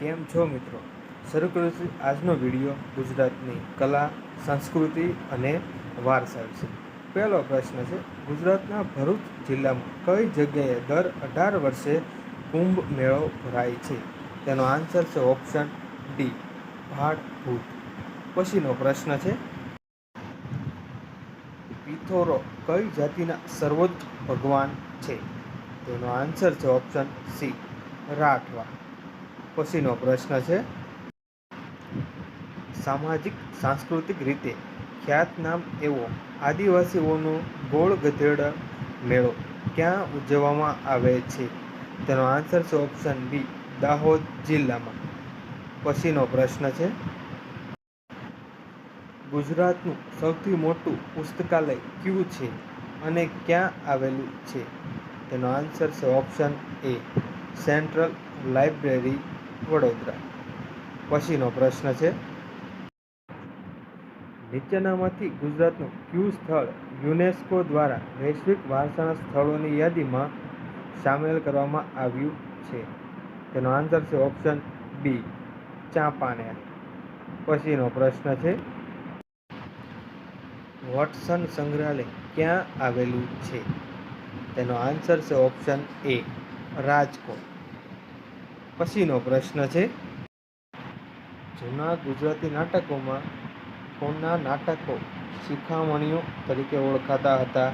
કેમ છો મિત્રો? શરૂ કર્યો આજનો વીડિયો ગુજરાતની કલા, સંસ્કૃતિ અને વારસા વિશે પહેલો પ્રશ્ન છે, ગુજરાતના ભરૂચ જિલ્લામાં કઈ જગ્યાએ દર અઢાર વર્ષે કુંભ મેળો ભરાય છે? તેનો આન્સર છે ઓપ્શન ડી ભાટ ભૂત પછીનો પ્રશ્ન છે, પિથોરો કઈ જાતિના સર્વોચ્ચ ભગવાન છે? તેનો આન્સર છે ઓપ્શન સી રાઠવા. પછીનો પ્રશ્ન છે. સામાજિક, સાંસ્કૃતિક રીતે ખ્યાતનામ એવો આદિવાસીઓનો ગોળ ગધેડા મેળો ક્યાં ઉજવવામાં આવે છે? તેનો આન્સર છે ઓપ્શન બી દાહોદ જિલ્લામાં. પછીનો પ્રશ્ન છે. ગુજરાતનું સૌથી મોટું પુસ્તકાલય કયું છે અને ક્યાં આવેલું છે? તેનો આન્સર છે option A central library Vadodara. પછીનો પ્રશ્ન છે. નીચેનામાંથી ગુજરાતનું કયું સ્થળ યુનેસ્કો દ્વારા વૈશ્વિક વારસાના સ્થળોની યાદીમાં સામેલ કરવામાં આવ્યું છે. તેનો આન્સર છે ઓપ્શન બી, ચાંપાનેર. પછીનો પ્રશ્ન છે, વોટસન સંગ્રહાલય ક્યાં આવેલું છે? તેનો આન્સર છે ઓપ્શન એ, રાજકોટ. પછીનો પ્રશ્ન છે. જૂના ગુજરાતી નાટકોમાં કોના નાટકો શિખામણીઓ તરીકે ઓળખાતા હતા?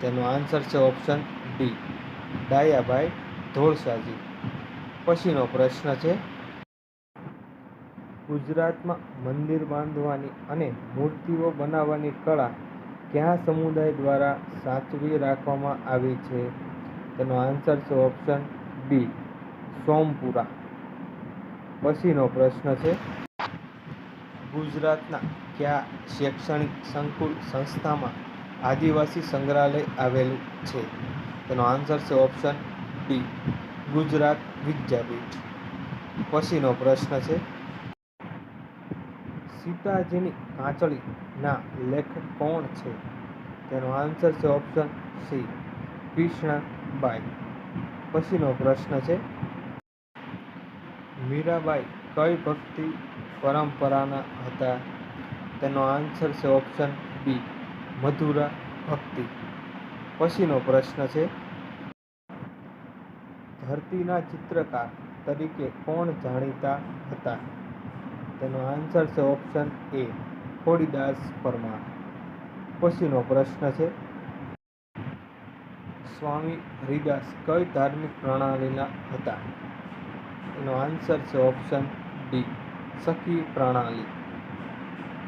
તેનો આન્સર છે ઓપ્શન ડી ડાયાભાઈ ધોળસાજી. પછીનો પ્રશ્ન છે. ગુજરાતમાં મંદિર બાંધવાની અને મૂર્તિઓ બનાવવાની કળા કયા સમુદાય દ્વારા સાચવી રાખવામાં આવી છે? તેનો આન્સર છે ઓપ્શન બી સોમપુરા. પછીનો પ્રશ્ન છે, ગુજરાતના કયા શૈક્ષણિક સંકુલ સંસ્થામાં આદિવાસી સંગ્રહાલય આવેલું છે? તેનો આન્સર છે ઓપ્શન ડી ગુજરાત વિદ્યાપીઠ. પછીનો પ્રશ્ન છે, સીતાજીની કાંચળીના લેખક કોણ છે? તેનો આન્સર છે ઓપ્શન સી કૃષ્ણબાઈ. પછીનો પ્રશ્ન છે મીરાબાઈ કઈ ભક્તિ પરંપરાના હતા? તેનો આન્સર છે ઓપ્શન બી મધુરા ભક્તિ. પછીનો પ્રશ્ન છે, ધરતીના ચિત્રકાર તરીકે કોણ જાણીતા હતા? તેનો આન્સર છે ઓપ્શન એ ખોડીદાસ પરમાર. પછીનો પ્રશ્ન છે, સ્વામી હરિદાસ કઈ ધાર્મિક પ્રણાલીના હતા? એનો આન્સર છે ઓપ્શન ડી સખી પ્રણાલી.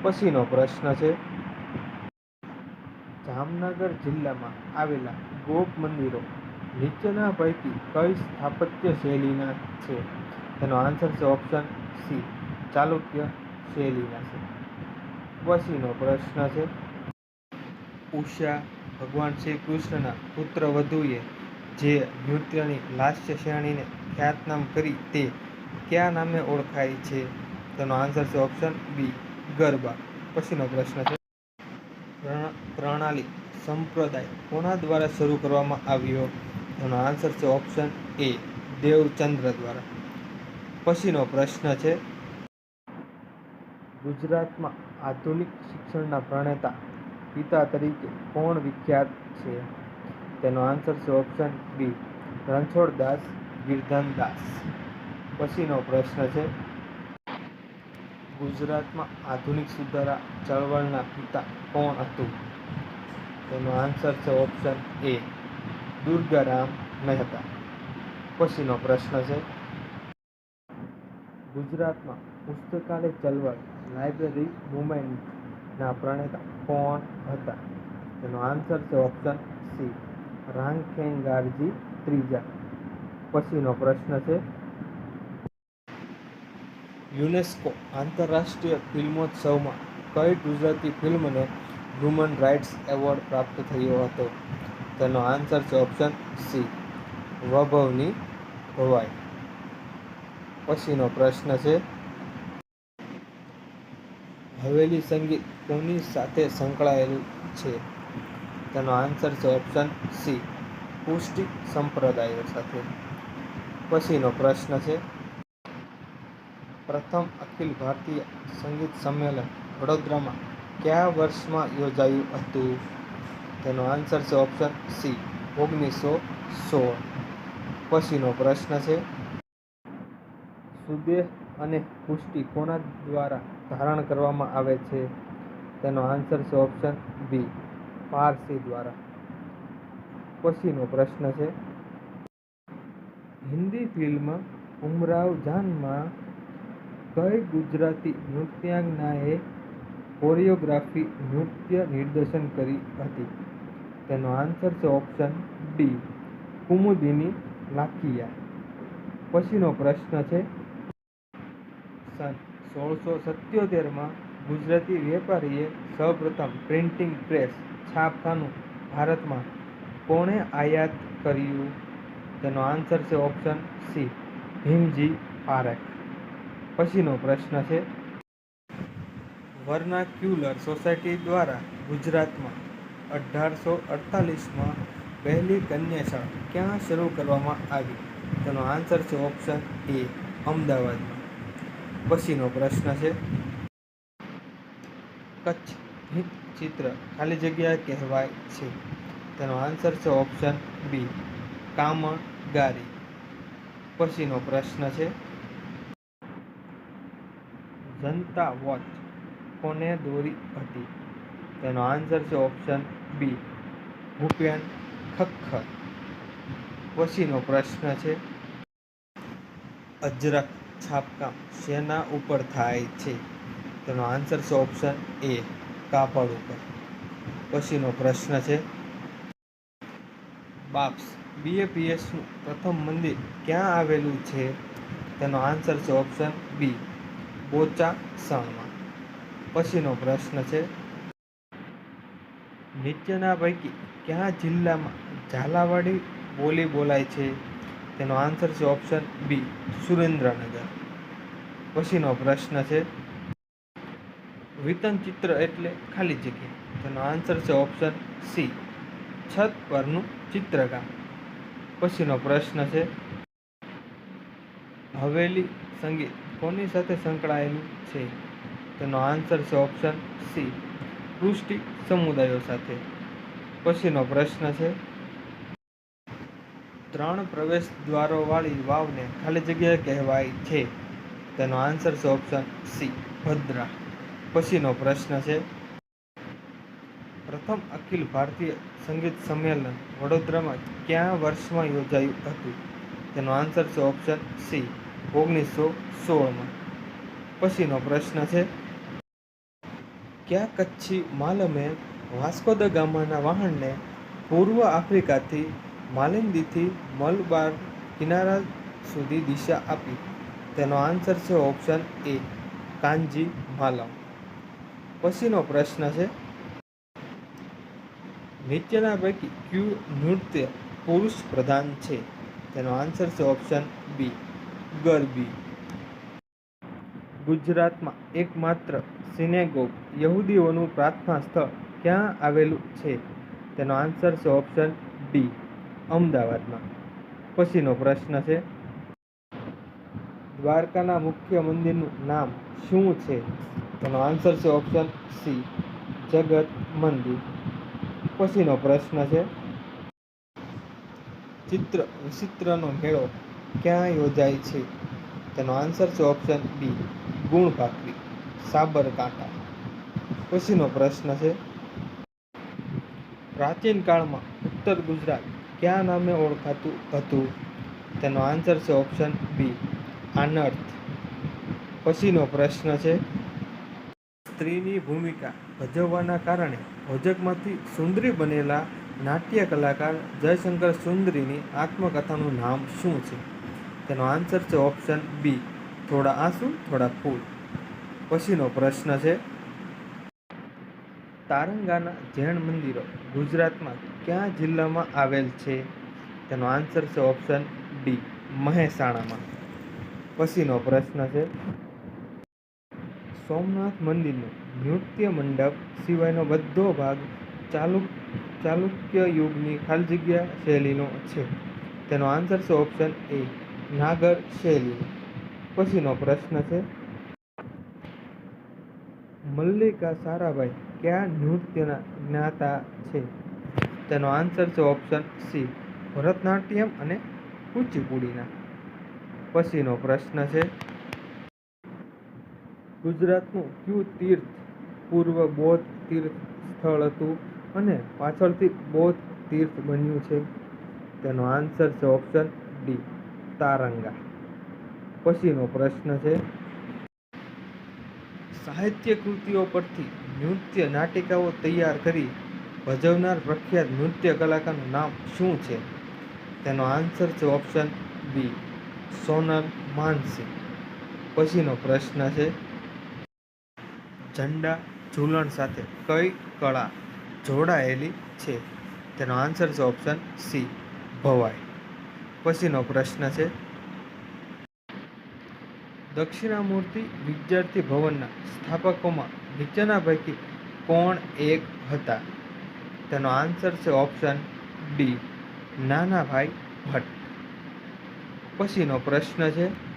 પછીનો પ્રશ્ન છે, જામનગર જિલ્લામાં આવેલા ગોપ મંદિરો નીચેના પૈકી કઈ સ્થાપત્ય શૈલીના છે? તેનો આન્સર છે ઓપ્શન સી ચાલુક્ય શૈલીના છે. પછીનો પ્રશ્ન છે, ઉષા ભગવાન શ્રી કૃષ્ણના પુત્ર વધુએ જે નૃત્યની લાસ્ય શ્રેણીને ખ્યાતનામ કરી તે કયા નામે ઓળખાય છે? તેનો આન્સર છે ઓપ્શન બી ગરબા. પછીનો પ્રશ્ન છે. પ્રણાલી સંપ્રદાય કોના દ્વારા શરૂ કરવામાં આવ્યો? તેનો આન્સર છે ઓપ્શન એ દેવચંદ્ર દ્વારા. પછીનો પ્રશ્ન છે. ગુજરાતમાં આધુનિક શિક્ષણના પ્રણેતા પિતા તરીકે કોણ વિખ્યાત છે? તેનો આન્સર છે ઓપ્શન બી રણછોડદાસ ગિરધનદાસ પછીનો પ્રશ્ન છે. ગુજરાતમાં આધુનિક સુધારા ચળવળના પિતા કોણ હતું? તેનો આન્સર છે ઓપ્શન એ દુર્ગારામ મહેતા. પછીનો પ્રશ્ન છે. ગુજરાતમાં પુસ્તકાલય ચળવળ લાઇબ્રેરી મુવમેન્ટના પ્રણેતા કોણ હતા? તેનો આન્સર છે ઓપ્શન સી રાંખેંગારજી ત્રીજા. પછીનો પ્રશ્ન છે. યુનેસ્કો આંતરરાષ્ટ્રીય ફિલ્મોત્સવમાં કઈ ગુજરાતી ફિલ્મને હ્યુમન રાઇટ્સ એવોર્ડ પ્રાપ્ત થયો હતો? તેનો આન્સર છે ઓપ્શન સી, વૈભવની ભવાઈ. પછીનો પ્રશ્ન છે, હવેલી સંગીત કોની સાથે સંકળાયેલું છે? તેનો આન્સર છે ઓપ્શન સી પુષ્ટિ સંપ્રદાયો સાથે. પછીનો પ્રશ્ન છે, પ્રથમ અખિલ ભારતીય સંગીત સંમેલન વડોદરામાં કયા વર્ષમાં યોજાયું હતું? તેનો આન્સર છે ઓપ્શન સી ઓગણીસો સોળ. પછીનો પ્રશ્ન છે, સુદેહ અને પુષ્ટિ કોના દ્વારા ધારણ કરવામાં આવે છે? તેનો આન્સર છે ઓપ્શન બી પારસી દ્વારા. પછીનો પ્રશ્ન છે. હિન્દી ફિલ્મ ઉમરાવ જાનમાં કઈ ગુજરાતી નૃત્યાંગનાએ કોરિયોગ્રાફી નૃત્ય નિર્દેશન કરી હતી? તેનો આન્સર છે ઓપ્શન ડી, કુમુદિની લાકિયા પછીનો પ્રશ્ન છે. સન સોળસો સત્યોતેરમાં ગુજરાતી વેપારીએ સૌપ્રથમ પ્રિન્ટિંગ પ્રેસ છાપખાનું ભારતમાં કોણે આયાત કર્યું? તેનો આન્સર છે ઓપ્શન સી, ભીમજી પારેખ. પછીનો પ્રશ્ન છે, વર્નાક્યુલર સોસાયટી દ્વારા ગુજરાતમાં અઢારસો અડતાલીસમાં પહેલી કન્યાશાળા ક્યાં શરૂ કરવામાં આવી? તેનો આન્સર છે ઓપ્શન એ, અમદાવાદમાં. પછીનો પ્રશ્ન છે, કચ્છ. ચિત્ર ખાલી જગ્યા કહેવાય છે. તેનો આન્સર છે ઓપ્શન બી કામગારી પછીનો પ્રશ્ન છે, જનતા વોચ કોને દોરી હતી? તેનો આન્સર છે ઓપ્શન બી ભૂપેન ખખ્ખર પછીનો પ્રશ્ન છે અજરક છાપકામ શેના ઉપર થાય છે? તેનો આન્સર છે ઓપ્શન એ કાપડ ઉપર. પછીનો પ્રશ્ન છે, બાપ્સ બીએપીએસનું પ્રથમ મંદિર ક્યાં આવેલું છે? તેનો આન્સર છે ઓપ્શન બી બોચા સણમાં પછીનો પ્રશ્ન છે નીચેના પૈકી કયા જિલ્લામાં ઝાલાવાડી બોલી બોલાય છે? તેનો આન્સર છે ઓપ્શન બી સુરેન્દ્રનગર. પછીનો પ્રશ્ન છે વિતન ચિત્ર એટલે ખાલી જગ્યા. તેનો આન્સર છે ઓપ્શન સી છત પરનું ચિત્રકામ. પછીનો પ્રશ્ન છે, હવેલી સંગીત કોની સાથે સંકળાયેલું છે? તેનો આન્સર છે ઓપ્શન સી પૃષ્ટિ સમુદાયો સાથે. પછીનો પ્રશ્ન છે, ત્રણ પ્રવેશ દ્વારોવાળી વાવને ખાલી જગ્યા કહેવાય છે. તેનો આન્સર છે ઓપ્શન સી ભદ્રા. પછીનો પ્રશ્ન છે. પ્રથમ અખિલ ભારતીય સંગીત સંમેલન વડોદરામાં કયા વર્ષમાં યોજાયું હતું? તેનો આન્સર છે ઓપ્શન સી ઓગણીસો સોળમાં. પછીનો પ્રશ્ન છે, કયા કચ્છી માલમે વાસ્કો દ ગામાના વાહનને પૂર્વ આફ્રિકાથી માલિંદીથી મલબાર કિનારા સુધી દિશા આપી? તેનો આન્સર છે ઓપ્શન એ કાંજી માલમ. પછીનો પ્રશ્ન છે. નીચેના પૈકી ક્યુ નૃત્ય પુરુષ પ્રધાન છે? તેનો આન્સર છે ઓપ્શન બી ગરબી. ગુજરાતમાં એકમાત્ર સિનેગોગ યહૂદીઓનું પ્રાર્થના સ્થળ ક્યાં આવેલું છે? તેનો આન્સર છે ઓપ્શન ડી અમદાવાદમાં. પછીનો પ્રશ્ન છે, દ્વારકાના મુખ્ય મંદિરનું નામ શું છે? તેનો આન્સર છે ઓપ્શન સી જગત મંદિર. પછીનો પ્રશ્ન છે, ચિત્ર વિચિત્રનો મેળો ક્યાં યોજાય છે? તેનો આન્સર છે ઓપ્શન બી ગુણ ભાખરી સાબરકાંઠા. પછીનો પ્રશ્ન છે, પ્રાચીન કાળમાં ઉત્તર ગુજરાત ક્યાં નામે ઓળખાતું હતું? તેનો આન્સર છે ઓપ્શન બી આનર્થ. પછીનો પ્રશ્ન છે સ્ત્રીની ભૂમિકા ભજવવાના કારણે ભોજકમાંથી સુંદરી બનેલા નાટ્ય કલાકાર જયશંકર સુંદરીની આત્મકથાનું નામ શું છે? તેનો આન્સર છે ઓપ્શન બી થોડા આંસુ, થોડા ફૂલ. પછીનો પ્રશ્ન છે, તારંગાના જૈન મંદિરો ગુજરાતમાં કયા જિલ્લામાં આવેલ છે? તેનો આન્સર છે ઓપ્શન ડી મહેસાણામાં. પછીનો પ્રશ્ન છે સોમનાથ મંદિરનો નૃત્ય મંડપ સિવાયનો બધો ભાગ ચાલુ ચાલુક્ય યુગની ખાલી જગ્યા શૈલીનો છે. તેનો આન્સર છે ઓપ્શન એ નાગર શૈલી. પછીનો પ્રશ્ન છે, મલ્લિકા સારાભાઈ કયા નૃત્યના જ્ઞાતા છે? તેનો આન્સર છે ઓપ્શન સી ભરતનાટ્યમ અને કુચીપુડીના. પછીનો પ્રશ્ન છે ગુજરાતનું કયું તીર્થ પૂર્વ બૌદ્ધ તીર્થ સ્થળ હતું અને પાછળથી બૌદ્ધ તીર્થ બન્યું છે? તેનો આન્સર છે ઓપ્શન ડી તારંગા. પછીનો પ્રશ્ન છે, સાહિત્ય કૃતિઓ પરથી નૃત્ય નાટિકાઓ તૈયાર કરી ભજવનાર પ્રખ્યાત નૃત્ય કલાકારનું નામ શું છે? તેનો આન્સર છે ઓપ્શન બી સોનલ માનસિંહ. પછીનો પ્રશ્ન છે ઝંડા ઝૂલણ સાથે કઈ કળા જોડાયેલી છે? તેનો આન્સર છે ઓપ્શન સી ભવાઈ. પછીનો પ્રશ્ન છે, દક્ષિણામૂર્તિ વિદ્યાર્થી ભવનના સ્થાપકોમાં નીચેના પૈકી કોણ એક હતા? તેનો આન્સર છે ઓપ્શન ડી નાનાભાઈ ભટ્ટ. પછીનો પ્રશ્ન છે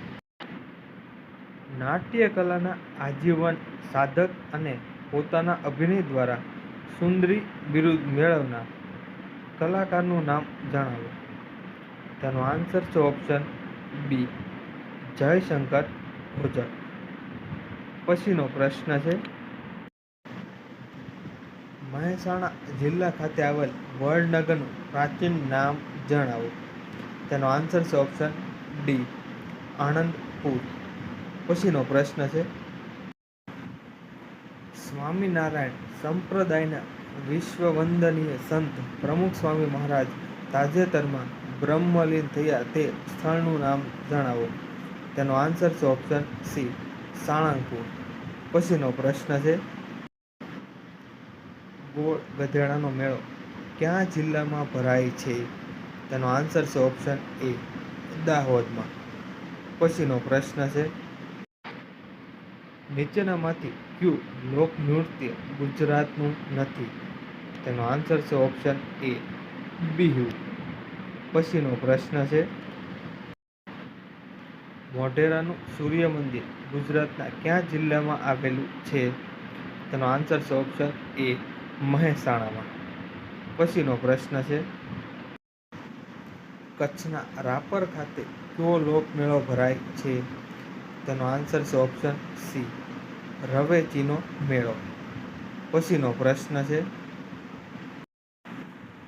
નાટ્ય કલાના આજીવન સાધક અને પોતાના અભિનય દ્વારા સુંદરી બિરુદ મેળવનાર કલાકારનું નામ જણાવો. તેનો આન્સર છે ઓપ્શન બી જયશંકર ભોજક પછીનો પ્રશ્ન છે, મહેસાણા જિલ્લા ખાતે આવેલ વડનગરનું પ્રાચીન નામ જણાવો. તેનો આન્સર છે ઓપ્શન ડી આણંદપુર. પછીનો પ્રશ્ન છે. સ્વામિનારાયણ સંપ્રદાયના વિશ્વ વંદનીય સંત પ્રમુખ સ્વામી મહારાજ તાજેતરમાં બ્રહ્મલીન થયા તે સ્થળનું નામ જણાવો. તેનો આન્સર છે ઓપ્શન સી સાણંગપુર પછીનો પ્રશ્ન છે, ગોળ ગધેડાનો મેળો ક્યાં જિલ્લામાં ભરાય છે? તેનો આન્સર છે ઓપ્શન એ, દાહોદમાં. પછીનો પ્રશ્ન છે નીચેનામાંથી કયું લોકનૃત્ય ગુજરાતનું નથી? તેનો આન્સર છે ઓપ્શન એ બિહુ. પછીનો પ્રશ્ન છે, મોઢેરાનું સૂર્ય મંદિર ગુજરાતના કયા જિલ્લામાં આવેલું છે? તેનો આન્સર છે ઓપ્શન એ મહેસાણામાં. પછીનો પ્રશ્ન છે, કચ્છના રાપર ખાતે કયો લોકમેળો ભરાય છે? તેનો આન્સર છે ઓપ્શન સી રવેચીનો મેળો. પછીનો પ્રશ્ન છે,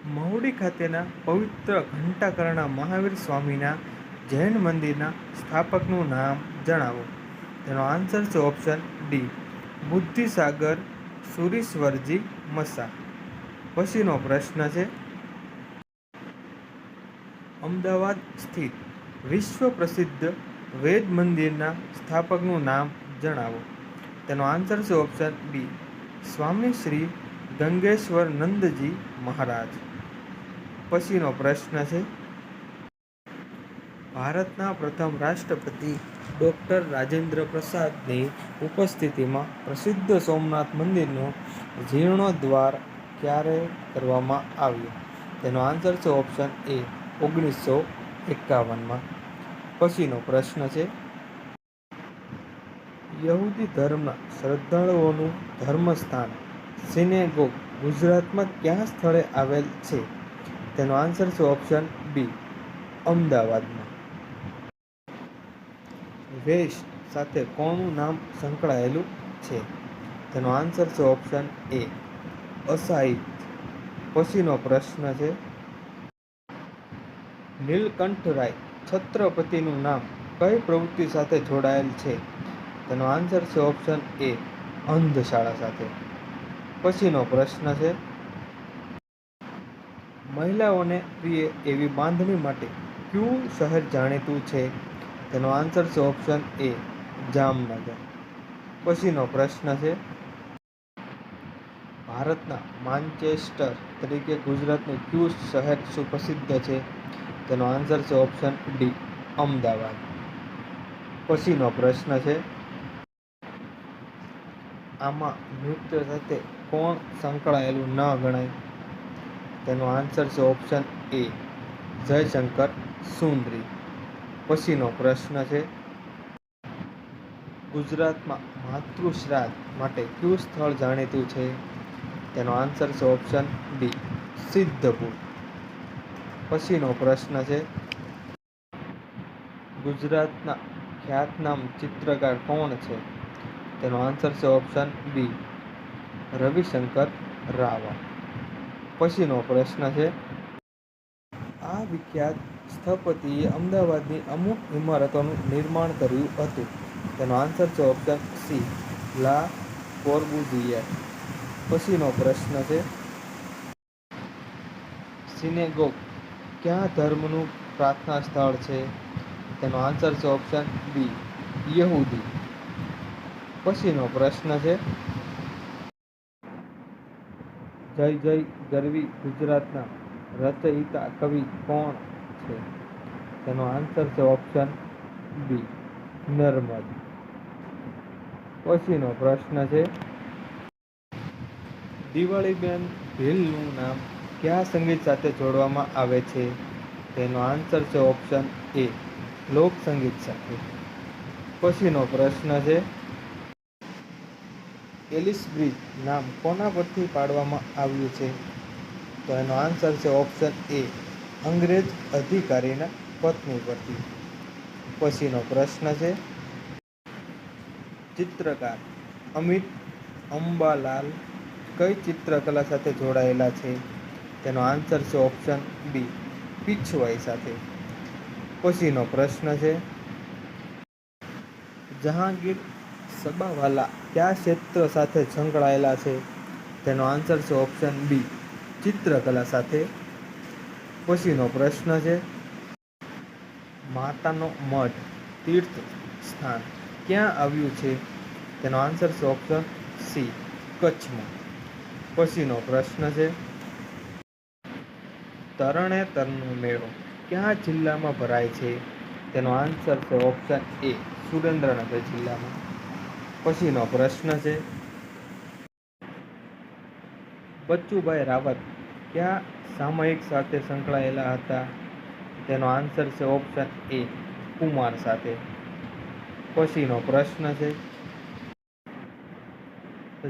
મહુડી ખાતેના પવિત્ર ઘંટાકરણા મહાવીર સ્વામીના જૈન મંદિરના સ્થાપકનું નામ જણાવો. તેનો આન્સર છે ઓપ્શન ડી, બુદ્ધિસાગર સુરીશ્વરજી મસા. પછીનો પ્રશ્ન છે, અમદાવાદ સ્થિત વિશ્વ પ્રસિદ્ધ વેદ મંદિરના સ્થાપકનું નામ જણાવો. તેનો આન્સર છે ઓપ્શન બી સ્વામી શ્રી ગંગેશ્વર નંદજી મહારાજ. પછીનો પ્રશ્ન છે. ભારતના પ્રથમ રાષ્ટ્રપતિ ડૉક્ટર રાજેન્દ્ર પ્રસાદની ઉપસ્થિતિમાં પ્રસિદ્ધ સોમનાથ મંદિરનો જીર્ણોદ્વાર ક્યારે કરવામાં આવ્યો? તેનો આન્સર છે ઓપ્શન એ ઓગણીસો એકાવનમાં. પછીનો પ્રશ્ન છે. યહૂદી ધર્મના શ્રદ્ધાળુઓનું ધર્મસ્થાન, સિનેગોગ ગુજરાતમાં કયા સ્થળે આવેલ છે? તેનો આન્સર છે ઓપ્શન બી, અમદાવાદમાં. વેશ સાથે કોનું નામ સંકળાયેલું છે? તેનો આન્સર છે ઓપ્શન એ અસાહિત પછીનો પ્રશ્ન છે નીલકંઠરાય છત્રપતિનું નામ કઈ પ્રવૃત્તિ સાથે જોડાયેલ છે? તેનો આન્સર છે ઓપ્શન એ અંધશાળા સાથે. પછીનો પ્રશ્ન છે, મહિલાઓને પ્રિય એવી બાંધણી માટે કયું શહેર જાણીતું છે? તેનો આન્સર છે ઓપ્શન એ જામનગર. પછીનો પ્રશ્ન છે, ભારતના માન્ચેસ્ટર તરીકે ગુજરાતનું કયું શહેર સુપ્રસિદ્ધ છે? તેનો આન્સર છે ઓપ્શન ડી અમદાવાદ. પછીનો પ્રશ્ન છે આમાં નૃત્ય સાથે કોણ સંકળાયેલું ન ગણાય? તેનો આન્સર છે ઓપ્શન એ જયશંકર સુંદરી. પછીનો પ્રશ્ન છે, ગુજરાતમાં માતૃશ્રાદ્ધ માટે કયું સ્થળ જાણીતું છે? તેનો આન્સર છે ઓપ્શન બી સિદ્ધપુર. પછીનો પ્રશ્ન છે, ગુજરાતના ખ્યાતનામ ચિત્રકાર કોણ છે? તેનો આન્સર છે ઓપ્શન બી રવિશંકર રાવલ પછીનો પ્રશ્ન છે, આ વિખ્યાત સ્થપતિએ અમદાવાદની અમુક ઇમારતોનું નિર્માણ કર્યું હતું. તેનો આન્સર છે ઓપ્શન સી લા કોર્બુઝિયર પછીનો પ્રશ્ન છે, સિનેગોગ કયા ધર્મનું પ્રાર્થના સ્થળ છે? તેનો આન્સર છે ઓપ્શન બી યહૂદી. પછીનો પ્રશ્ન છે. જય જય ગરવી ગુજરાતના રચયિતા કવિ કોણ છે? તેનો આન્સર છે ઓપ્શન બી નર્મદ. પછીનો પ્રશ્ન છે, દિવાળીબેન ભીલનું નામ કયા સંગીત સાથે જોડવામાં આવે છે? તેનો આન્સર છે ઓપ્શન એ લોક સંગીત સાથે. પછીનો પ્રશ્ન છે એલિસ બ્રિજ નામ કોના પરથી પાડવામાં આવ્યું છે? તો એનો આન્સર છે ઓપ્શન એ, અંગ્રેજ અધિકારીના પત્ની પરથી. પછીનો પ્રશ્ન છે, ચિત્રકાર અમિત અંબાલાલ કઈ ચિત્રકલા સાથે જોડાયેલા છે? તેનો આન્સર છે ઓપ્શન બી પીછવાઈ સાથે. પછીનો પ્રશ્ન છે, જહાંગીર સબાવાલા કયા ક્ષેત્ર સાથે સંકળાયેલા છે? તેનો આન્સર છે ઓપ્શન બી ચિત્રકલા સાથે. પછીનો પ્રશ્ન છે, માતાનો મઠ તીર્થ સ્થાન ક્યાં આવ્યું છે? તેનો આન્સર છે ઓપ્શન સી કચ્છમાં. પછીનો પ્રશ્ન છે તરણેતરનો મેળો ક્યાં જિલ્લામાં ભરાય છે? તેનો આન્સર છે ઓપ્શન એ સુરેન્દ્રનગર જિલ્લામાં. પછીનો પ્રશ્ન છે. બચ્ચુભાઈ રાવત ક્યાં સામયિક સાથે સંકળાયેલા હતા? તેનો આન્સર છે ઓપ્શન એ કુમાર સાથે. પછીનો પ્રશ્ન છે,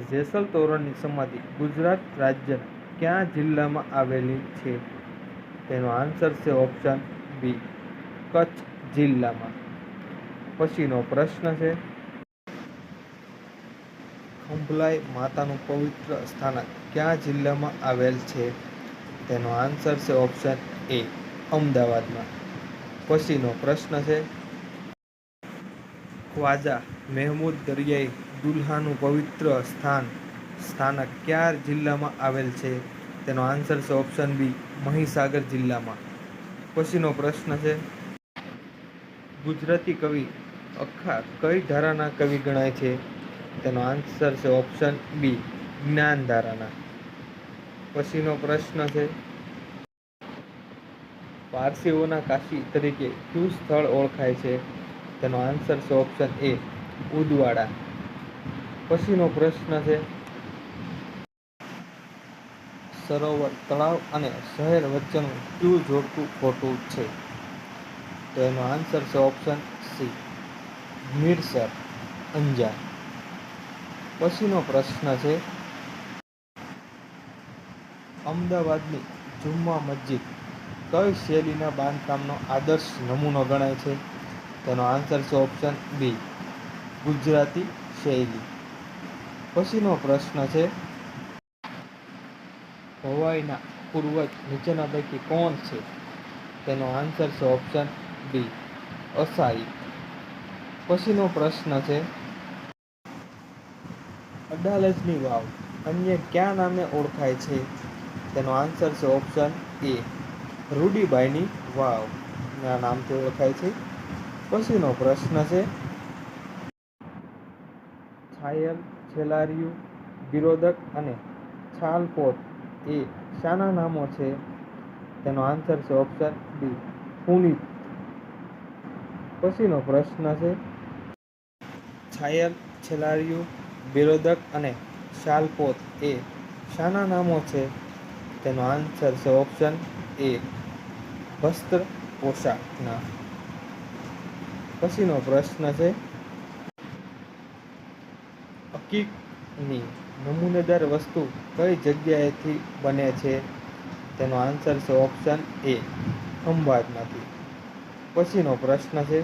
જેસલ તોરણની સમાધિ ગુજરાત રાજ્યના કયા જિલ્લામાં આવેલી છે? તેનો આન્સર છે ઓપ્શન બી કચ્છ જિલ્લામાં. પછીનો પ્રશ્ન છે ખંભલાઈ માતાનું પવિત્ર સ્થાનક કયા જિલ્લામાં આવેલ છે? તેનો આન્સર છે ઓપ્શન એ, અમદાવાદમાં. પછીનો પ્રશ્ન છે, ખ્વાજા મહેમૂદ દરિયાઈ દુલ્હાનું પવિત્ર સ્થાન, સ્થાનક કયા જિલ્લામાં આવેલ છે? તેનો આન્સર છે ઓપ્શન બી, મહીસાગર જિલ્લામાં. પછીનો પ્રશ્ન છે, ગુજરાતી કવિ અખા કઈ ધારાના કવિ ગણાય છે? તેનો આન્સર છે ઓપ્શન બી જ્ઞાનધારાના પછીનો પ્રશ્ન છે, પારસીઓના કાશી તરીકે કયું સ્થળ ઓળખાય છે? તેનો આન્સર છે ઓપ્શન એ ઉદવાડા. પછીનો પ્રશ્ન છે, સરોવર, તળાવ અને શહેર વચ્ચેનું કયું જોડતું ખોટું છે? તો એનો આન્સર છે ઓપ્શન સી મીરસર, અંજાર. પછીનો પ્રશ્ન છે, અમદાવાદની જુમ્મા મસ્જિદ કઈ શૈલીના બાંધકામનો આદર્શ નમૂનો ગણાય છે? તેનો આન્સર છે ઓપ્શન બી ગુજરાતી શૈલી. પછીનો પ્રશ્ન છે ભવાઈના પૂર્વજ નીચેના પૈકી કોણ છે? તેનો આન્સર છે ઓપ્શન બી અસાઈ. પછીનો પ્રશ્ન છે અડાલજની વાવ. અન્ય કયા નામે ઓળખાય છે? તેનો આન્સર છે ઓપ્શન એ રૂડીબાઈની વાવના નામથી ઓળખાય છે. પછીનો પ્રશ્ન છે, છાયલ, છેલારિયું, બિરોદક અને છાલપોત એ શાના નામો છે? તેનો આન્સર છે ઓપ્શન બી પુનિત. પછીનો પ્રશ્ન છે, છાયલ, છેલારિયું બિરોદક અને શાલપોત એ શાના નામો છે. તેનો આન્સર છે ઓપ્શન એ વસ્ત્ર પોશાકના. પછીનો પ્રશ્ન છે, હકીકની નમૂનેદાર વસ્તુ કઈ જગ્યાએથી બને છે? તેનો આન્સર છે ઓપ્શન એ ખંભાતમાંથી પછીનો પ્રશ્ન છે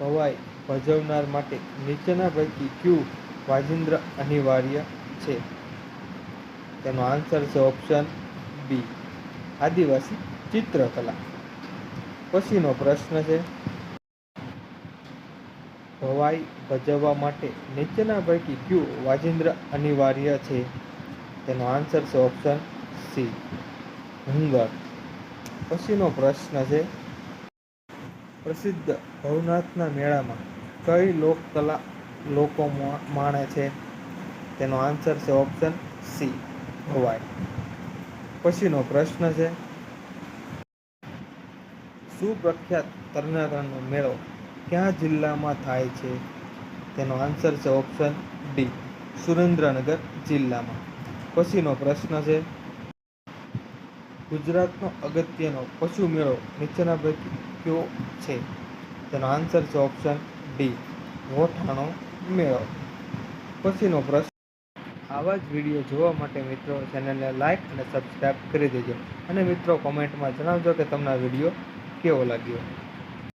ભવાઈ ભજવનાર માટે નીચેના પૈકી ક્યુ વાજિંદ્ર અનિવાર્ય છે? તેનો આન્સર છે ઓપ્શન બી આદિવાસી ચિત્રકલા. પછીનો પ્રશ્ન છે, ભવાઈ ભજવવા માટે નીચેના પૈકી ક્યુ વાજિંદ્ર અનિવાર્ય છે? તેનો આન્સર છે ઓપ્શન સી હુંગર પછીનો પ્રશ્ન છે, પ્રસિદ્ધ ભવનાથના મેળામાં કઈ લોકકલા લોકો માણે છે? તેનો આન્સર છે ઓપ્શન સી ભવાઈ પછીનો પ્રશ્ન છે, સુપ્રખ્યાત તરનાતરનો મેળો કયા જિલ્લામાં થાય છે? તેનો આન્સર છે ઓપ્શન ડી સુરેન્દ્રનગર જિલ્લામાં. પછીનો પ્રશ્ન છે, ગુજરાતનો અગત્યનો પશુ મેળો નીચેના પૈકી કયો છે? તેનો આન્સર છે ઓપ્શન ડી ગોઠાણો મેળો પછીનો પ્રશ્ન. આવા જ વીડિયો જોવા માટે મિત્રો ચેનલને લાઇક અને સબસ્ક્રાઈબ કરી દેજો. અને મિત્રો કોમેન્ટમાં જણાવજો કે તમને વીડિયો કેવો લાગ્યો.